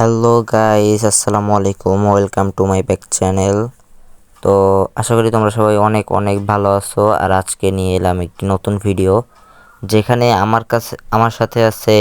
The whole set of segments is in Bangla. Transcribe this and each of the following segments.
হ্যালো গাইস আসসালামু আলাইকুম welcome to my back channel তো, আশা করি তোমরা সবাই অনেক অনেক ভালো আছো, আর আজকে নিয়ে এলাম একটি নতুন ভিডিও যেখানে আমার কাছে, আমার সাথে আছে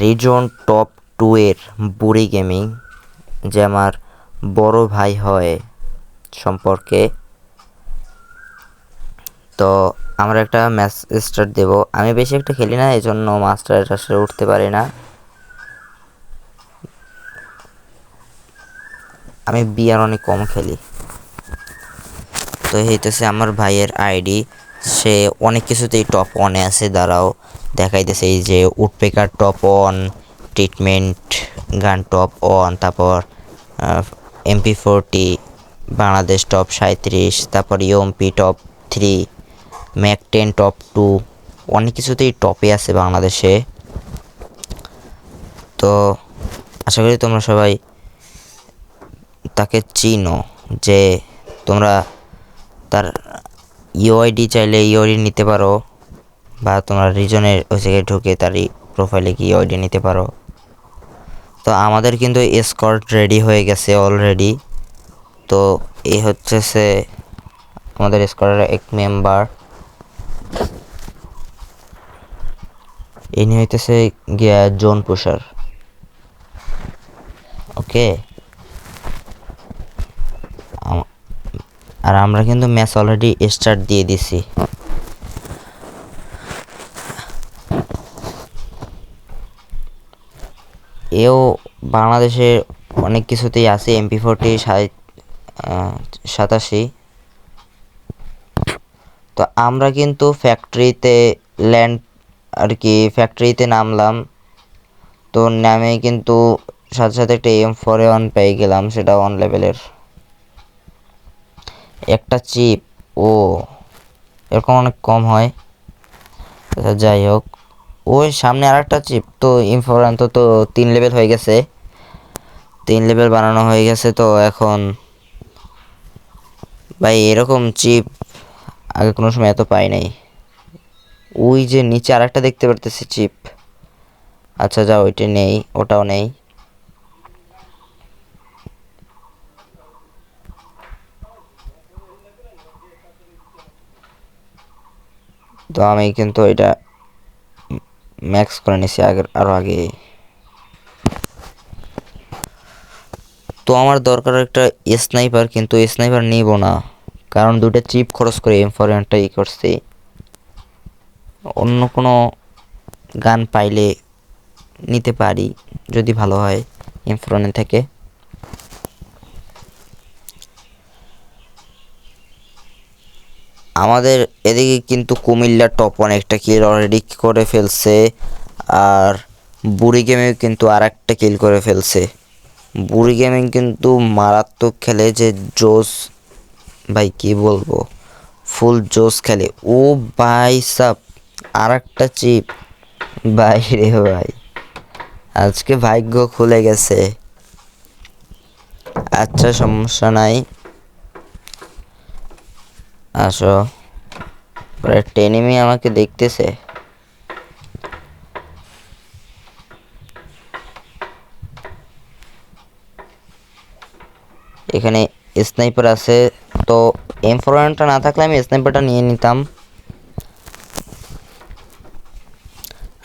রিজন টপ টু এর বুড়ি গেমিং যে আমার বড় ভাই হয় সম্পর্কে। তো, আমরা একটা ম্যাচ স্টার্ট দেব। আমি বেশি একটা খেলি না এই জন্য মাস্টার আসলে উঠতে পারি না। আমি বিয়ার অনেক কম খেলি। তো হইতেছে আমার ভাইয়ের আইডি, সে অনেক কিছুতেই টপ ওয়ানে আছে, দাঁড়াও, দেখাইতেছে এই যে woodpecker top one treatment gun top one তারপর এমপি ফোরটি বাংলাদেশ টপ সাঁত্রিশ তারপর UMP top three MAC ten top two অনেক কিছুতেই টপে আছে বাংলাদেশে। তো আশা করি তোমরা সবাই তাকে চিনো যে তোমরা তার ইউআইডি চাইলে ইউআইডি নিতে পারো বা তোমরা রিজনের ওই জায়গায় ঢুকে তার প্রোফাইলে গিয়ে ইউআইডি নিতে পারো। তো আমাদের কিন্তু স্কট রেডি হয়ে গেছে অলরেডি তো এই হচ্ছে সে আমাদের স্কোয়াডের এক মেম্বার ইনি হইতেছে গিয়া জোন পুষার ওকে আর আমরা কিন্তু ম্যাচ অলরেডি স্টার্ট দিয়ে দিছি। এও বাংলাদেশের অনেক কিছুতেই আছে এমপি ফোরটি সাতাশি। তো আমরা কিন্তু ফ্যাক্টরিতে ল্যান্ড আর কি ফ্যাক্টরিতে নামলাম। তো নামে কিন্তু সাথে সাথে একটা এম ফোরে ওয়ান পেয়ে গেলাম সেটা ওয়ান লেভেলের একটা চিপ ও, এরকম অনেক কম হয়। আচ্ছা যাই হোক। ওই সামনে আর একটা চিপ তো ইনফোরান্ত তো তিন লেভেল হয়ে গেছে। তিন লেভেল বানানো হয়ে গেছে, তো এখন ভাই, এরকম চিপ আগে কোনো সময় এত পাই নাই। ওই যে নিচে আর একটা দেখতে পারতেছি চিপ আচ্ছা যা ওইটা নেই, ওটাও নেই। তো আমি কিন্তু এটা ম্যাক্স করে নিছি আগের আরও আগে। তো আমার দরকার একটা স্নাইপার কিন্তু স্নাইপার নিব না। কারণ দুটো চিপ খরচ করে এম ফর ই করছি। অন্য কোনো গান পাইলে নিতে পারি, যদি ভালো হয় এম ফোরনে থেকে। আমাদের এদিকে কিন্তু কুমিল্লা টপ ওয়ান একটা কিল অলরেডি করে ফেলছে। আর বুড়ি গেমে কিন্তু আর একটা কিল করে ফেলছে। বুড়ি গেমিং কিন্তু মারাত্মক খেলে যে জোস ভাই কি বলব? ফুল জোস খেলে। ও ভাই সাপ আর একটা চিপ ভাই রে ভাই, আজকে ভাগ্য খুলে গেছে। আচ্ছা সমস্যা নাই। আসো। একটা এনিমি আমাকে দেখতেছে। এখানে স্নাইপার আছে, তো এম ফোরটা না থাকলে আমি স্নাইপারটা নিয়ে নিতাম।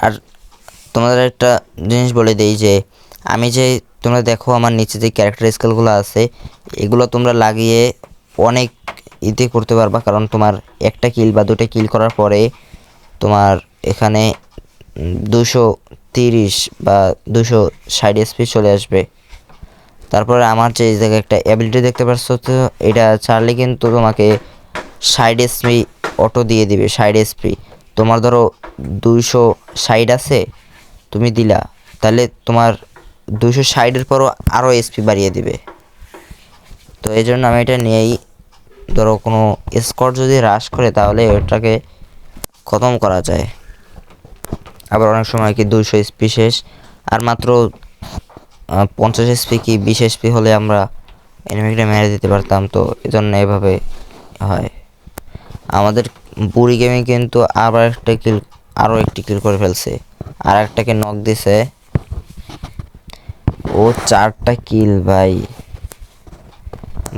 আর তোমাদের একটা জিনিস বলে দিই যে, আমি যে তোমরা দেখো আমার নিচে যে ক্যারেক্টার স্কেলগুলো আছে, এগুলো তোমরা লাগিয়ে অনেক ইতে করতে পারবা, কারণ তোমার একটা কিল বা দুটো কিল করার পরে তোমার এখানে দুশো তিরিশ বা দুশো ষাট এসপি চলে আসবে। তারপরে আমার যে জায়গায় একটা অ্যাবিলিটি দেখতে পাচ্ছ তো এটা চার্লি কিন্তু তোমাকে ষাট এসপি অটো দিয়ে দিবে, ষাট এসপি তোমার ধরো দুইশো ষাট আছে, তুমি দিলা, তাহলে তোমার দুইশো ষাটের পরও আরও এসপি বাড়িয়ে দিবে। তো এই জন্য আমি এটা নিয়েই ধরো কোনো স্কট যদি হ্রাস করে, তাহলে ওটাকে খতম করা যায়। আবার অনেক সময় কি দুইশো এসপি শেষ, আর মাত্র পঞ্চাশ এসপি কি বিশ এসপি হলে আমরা এনিমিটা মেরে দিতে পারতাম, তো এজন্য এভাবে হয়। আমাদের বুড়ি গেমে কিন্তু আবার একটা কিল আরও একটি কিল করে ফেলছে। আর একটাকে নক দিছে। ও চারটা কিল ভাই।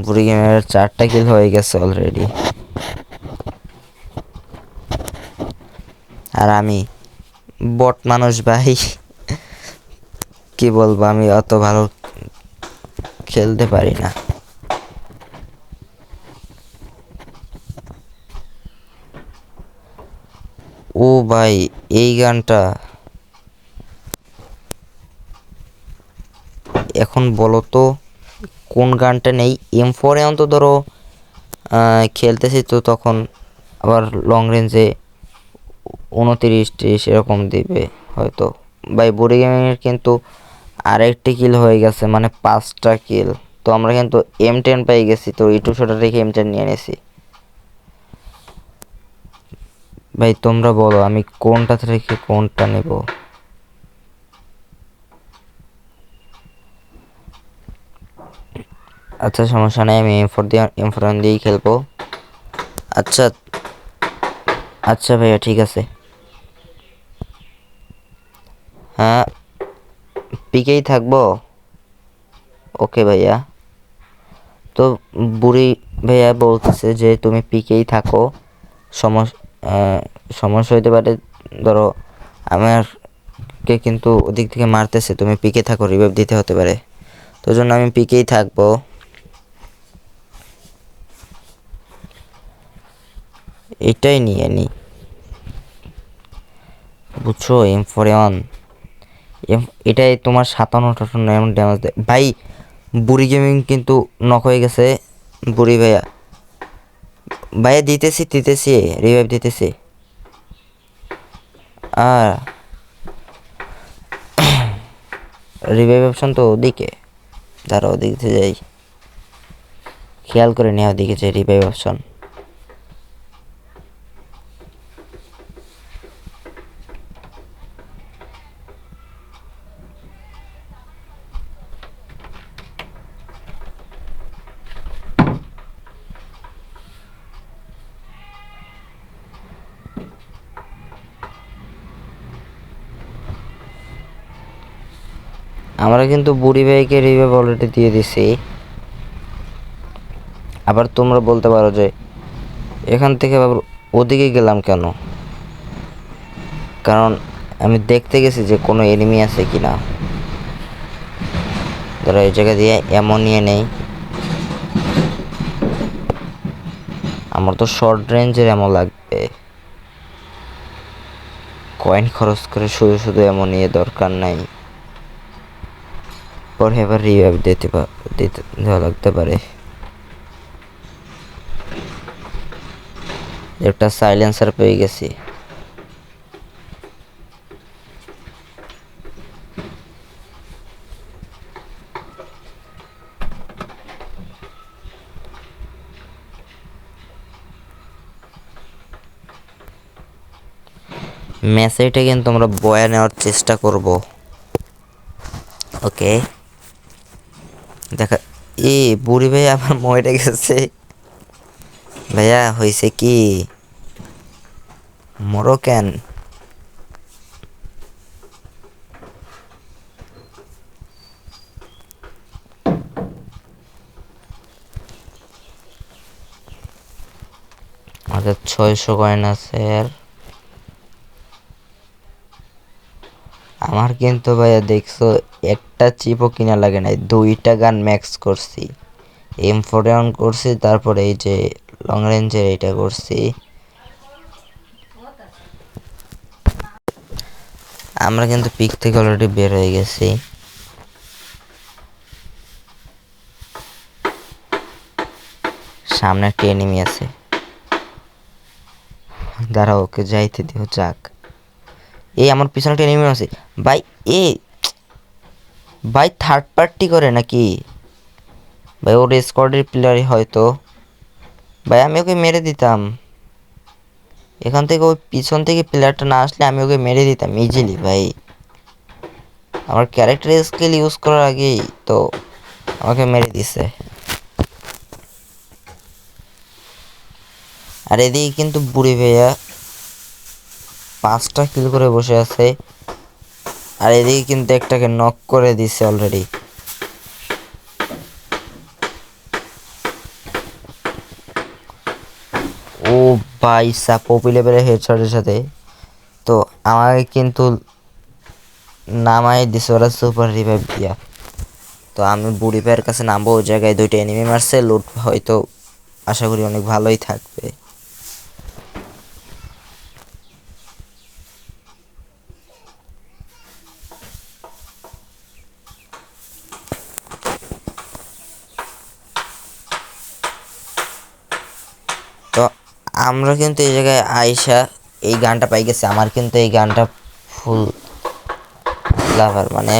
বুড়ি গেমের চারটা কিল হয়ে গেছে অলরেডি আর আমি বট মানুষ ভাই, কি বলব, আমি অত ভালো খেলতে পারি না। ও ভাই, এই গানটা এখন বলো তো। কোন গানটা নেই? এম ফোরে অন্ত ধরো খেলতেছি তো তখন আবার লং রেঞ্জে উনতিরিশ তিরিশ এরকম দিবে হয়তো। ভাই বুড়ি গেমিংয়ের কিন্তু আরেকটি কিল হয়ে গেছে মানে পাঁচটা কিল তো আমরা কিন্তু এম টেন পেয়ে গেছি, তো ইটু শোটা রেখে এম টেন নিয়ে নিয়েছি। ভাই, তোমরা বলো আমি কোনটা থেকে কোনটা নেব? আচ্ছা সমস্যা নেই, আমি এম ফোর দিয়ে এম ফোর দিয়েই খেলব। আচ্ছা আচ্ছা ভাইয়া, ঠিক আছে। হ্যাঁ পিকেই থাকব। ওকে ভাইয়া। তো বুড়ি ভাইয়া বলতেছে যে, তুমি পিকেই থাকো। সমস্যা সমস্যা হইতে পারে, ধরো, আমারকে কিন্তু ওদিক থেকে মারতেছে, তুমি পিকে থাকো রিভাইভ দিতে হতে পারে। তো জন্য আমি পিকেই থাকব। এটাই নিয়ে নি বুঝছ? এম ফোরে এম এটাই তোমার সাতান্ন, আটান্ন এমন ড্যামেজ দেয়। ভাই, বুড়ি গেমিং কিন্তু নক হয়ে গেছে। বুড়ি ভাইয়া। ভাইয়া দিতেছি দিতেছি রিভাইভ দিতেছি। আর রিভাইভ অপশন তো ওদিকে। দাঁড়া ওদিকে যাই। খেয়াল করে নেওয়া ওদিকে যে রিভাইভ অপশন আমরা কিন্তু বুড়ি ভাইকে রিভাইভ অলরেডি দিয়ে দিছি। আবার তোমরা বলতে পারো যে, এখান থেকে আবার ওদিকে গেলাম কেন? কারণ আমি দেখতে গেছি যে কোনো এনিমি আছে কি না ধরো এই জায়গা দিয়ে এমন নিয়ে নেই। আমার তো শর্ট রেঞ্জের এমন লাগবে। কয়েন খরচ করে শুধু শুধু এমন নিয়ে দরকার নাই। পরে এবার রিভাইভ দিতে দিতে দেওয়া লাগতে পারে একটা সাইলেন্সার পেয়ে গেছি মেসেজটা কিন্তু আমরা বয়া নেওয়ার চেষ্টা করব। ওকে দেখা, এ বুড়ি ভাই আমার মরে গেছে। ভাইয়া হয়েছে কি? মরো কেন? আমাদের ছয়শো কয়েন আছে, আর আমার কিন্তু ভাইয়া দেখছ, একটা চিপও কিনা লাগে নাই, দুইটা গান ম্যাক্স করছি। এম ফোরে অন করছি, তারপরে এই যে লং রেঞ্জের এইটা করছি। আমরা কিন্তু পিক থেকে অলরেডি বের হয়ে গেছি। সামনে একটা এনিমি আছে। দাঁড়াও, ওকে যাইতে দিও, যাক। এই আমার পিছনে একটা এনিমি আছে। ভাই, এ, ভাই থার্ড পার্টি করে নাকি? ভাই, ওর স্কোয়াডের প্লেয়ারই হয়তো। ভাই, আমি ওকে মেরে দিতাম। এখান থেকে ওই পিছন থেকে প্লেয়ারটা না আসলে আমি ওকে মেরে দিতাম ইজিলি ভাই। আমার ক্যারেক্টার স্কিল ইউজ করার আগেই তো আমাকে মেরে দিছে। আর এদিকে কিন্তু বুড়ি ভাইয়া পাঁচটা কিল করে বসে আছে। আর এদিকে কিন্তু একটাকে নক করে দিছে অলরেডি ও ভাই, সাপ, পপি লেভেলের হেডশটের সাথে। তো আমাকে কিন্তু নামাই দিছে ওরা সুপার রিভাইভ দিয়া। তো আমি বুড়ি ভাইয়ের কাছে নামবো ওই জায়গায় দুইটা এনিমি মারছে লুট হয়তো আশা করি অনেক ভালোই থাকবে। আমরা কিন্তু এই জায়গায় আয়সা এই গানটা পাই গেছে। আমার কিন্তু এই গানটা ফুল লাভার মানে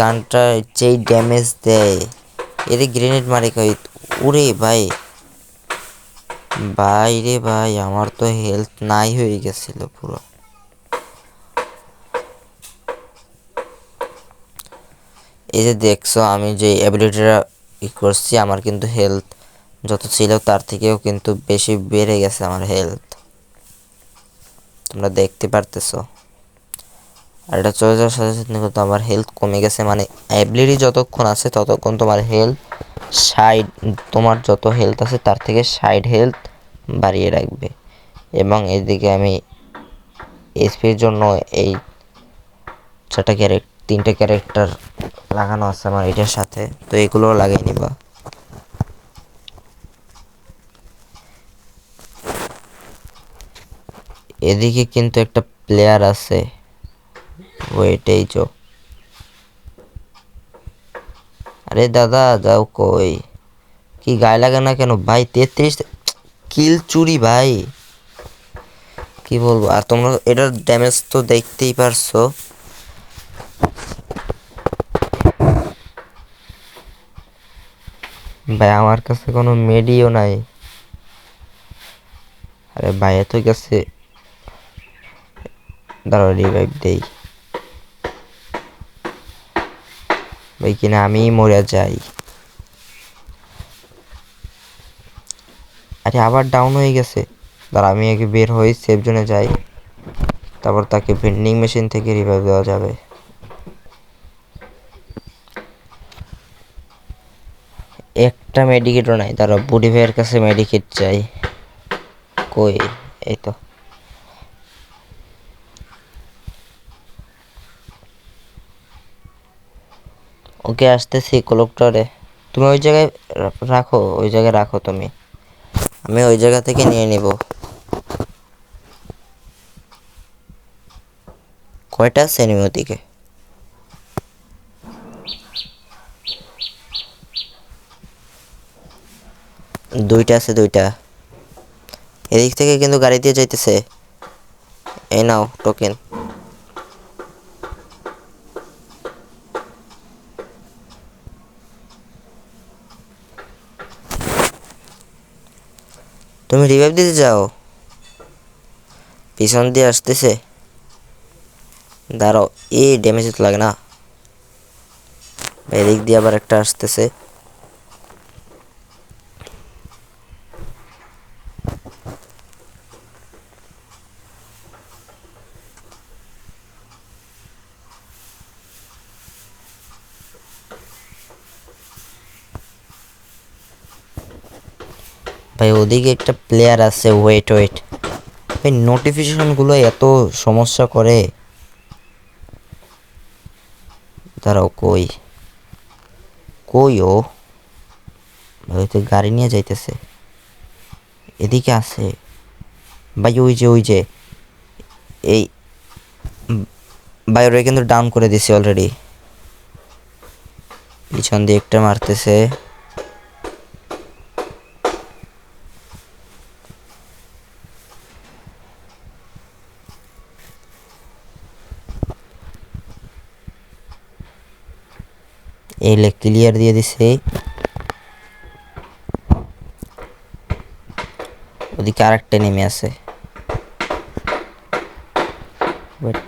গানটা যেই ড্যামেজ দেয় এর গ্রেনেড মারে কই, উরে ভাই ভাই রে ভাই, আমার তো হেলথ নাই হয়ে গেছিল পুরো। এই যে দেখছ, আমি যে অ্যাবিলিটিটা ই করছি, আমার কিন্তু হেলথ যত ছিল, তার থেকেও কিন্তু বেশি বেড়ে গেছে আমার হেলথ তোমরা দেখতে পারতেছো। আর এটা চলে যাওয়ার সাথে সাথে কিন্তু আমার হেলথ কমে গেছে। মানে অ্যাবিলিটি যতক্ষণ আছে, ততক্ষণ তোমার হেলথ সাইড তোমার যত হেলথ আছে, তার থেকে সাইড হেলথ বাড়িয়ে রাখবে। এবং এদিকে আমি এসপির জন্য এই চারটা ক্যারেক্ট তিনটে ক্যারেক্টার লাগানো আছে আমার এটার সাথে। তো এগুলোও লাগিয়ে নিবা। এদিকে কিন্তু একটা প্লেয়ার আছে। ওয়েট এই চো। আরে দাদা, যাও কই? কি গায়ে লাগে না কেন? ভাই, তেত্রিশ কিল চুরি ভাই। কি বলব? আর তোমরা এটার ড্যামেজ তো দেখতেই পারছ। ভাই, আমার কাছে কোনো মেডিও নাই। আরে ভাই, এত কাছে দাঁড়াও রিভাইভ দেই। ভাই, কিনা আমি মরে যাই। আরে, আবার ডাউন হয়ে গেছে। দাঁড়া, আমি আগে বের হই সেফ জোনে যাই। তারপর তাকে ভেন্ডিং মেশিন থেকে রিভাইভ দেওয়া যাবে। একটা মেডিকেটও নাই। দাঁড়া বুড়ি ভাইয়ের কাছে মেডিকেট চাই। কই? এই তো। ওকে আসতেছি কলেক্টরে তুমি ওই জায়গায় রাখো, ওই জায়গায় রাখো তুমি। আমি ওই জায়গা থেকে নিয়ে নিব। কয়টা enemy ওদিকে দুইটা আছে, দুইটা। এদিক থেকে কিন্তু গাড়ি দিয়ে যাইতেছে। এই নাও টোকেন তুমি রিভাইভ দিতে যাও পিছন দিয়ে আসতেছে। দাঁড়াও এ ড্যামেজ লাগে না। এদিক দিয়ে আবার একটা আসতেছে। ভাই, ওদিকে একটা প্লেয়ার আছে ওয়েট ওয়েট ভাই নোটিফিকেশনগুলো এত সমস্যা করে। দাঁড়াও, কই? কই ও? ভাই তো গাড়ি নিয়ে যাইতেছে। এদিকে আছে। ভাই, ওই যে ওই যে। এই, ভাই কিন্তু ডাউন করে দিছে অলরেডি পিছন দিয়ে একটা মারতেছে। এই লে ক্লিয়ার দিয়ে দিছে। ওদিকে আরেকটা নেমে আছে। বাট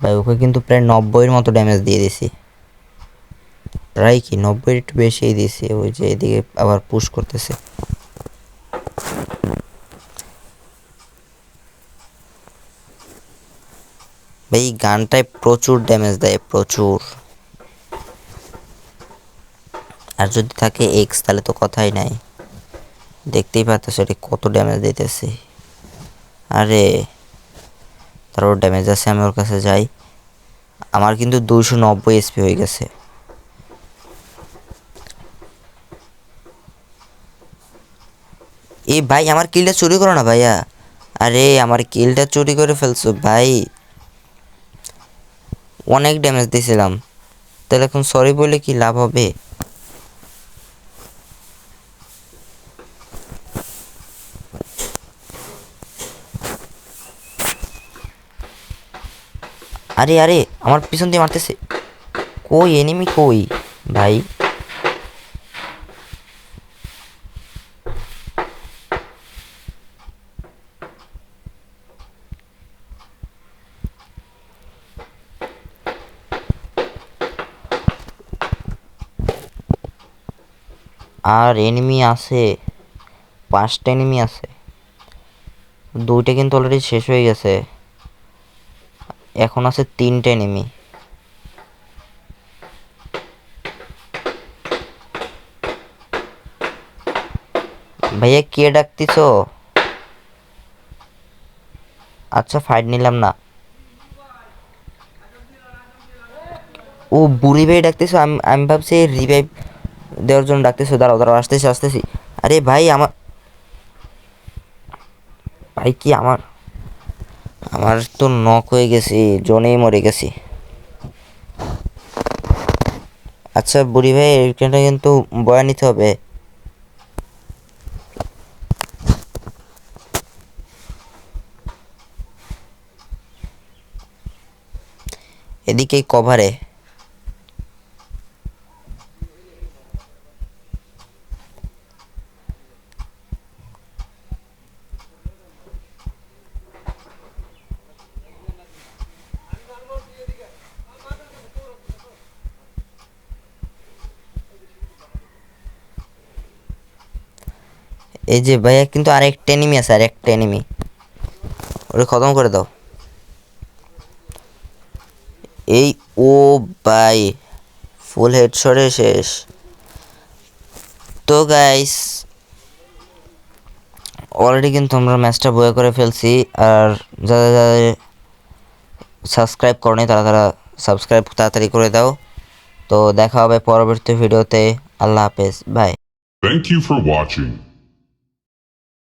ভাই, ওকে কিন্তু প্রায় নব্বইয়ের মতো ড্যামেজ দিয়ে দিছি। প্রায় কি নব্বই একটু বেশিই দিয়েছে ওই যে এদিকে আবার পুশ করতেছে। এই গানটায় প্রচুর ড্যামেজ দেয়, প্রচুর। আর যদি থাকে এক্স তাহলে তো কথাই নাই। দেখতেই পাচ্ছ এটি কত ড্যামেজ দিতেছে। আরে, তারপর ড্যামেজ আছে, আমি ওর কাছে যাই। আমার কিন্তু দুইশো নব্বই এসপি হয়ে গেছে। এই ভাই, আমার কিলটা চুরি করো না ভাইয়া। আরে, আমার কিলটা চুরি করে ফেলছো ভাই। অনেক ড্যামেজ দিয়েছিলাম তাহলে এখন সরি বলে কি লাভ হবে? আরে আরে, আমার পিছন দিয়ে মারতেছে। কই এনিমি কই? ভাই। আর এনিমি আছে। পাঁচটা এনিমি আছে। দুইটা কিন্তু অলরেডি শেষ হয়ে গেছে। এখন আছে তিনটে এনিমি ভাইয়া, কে ডাকতিছ? আচ্ছা ফাইট নিলাম না। ও, বুড়ি ভাই ডাকতেছো, আমি আমি ভাবছি রিভাইভ দেওয়ার জন্য ডাকতেছো, দাঁড়াও দাঁড়াও, আসতেছি আসতেছি। আরে ভাই, আমার ভাই, কি আমার আমার তো নক হয়ে গেছি, জনেই মরে গেছি। আচ্ছা বুড়ি ভাই এইখানটা কিন্তু বয়া নিতে হবে। এদিকে কভারে এই যে ভাইয়া কিন্তু আরেকটা এনিমি আছে, আরেকটা এনিমি ওরে খতম করে দাও। এই, ও ভাই ফুল হেডশটে শেষ। তো গাইস অলরেডি কিন্তু আমরা ম্যাচটা বয়ে করে ফেলছি। আর যারা যারা সাবস্ক্রাইব করনি, তারা তারা সাবস্ক্রাইব তাড়াতাড়ি করে দাও। তো দেখা হবে পরবর্তী ভিডিওতে আল্লাহ হাফেজ bye Thank you for watching.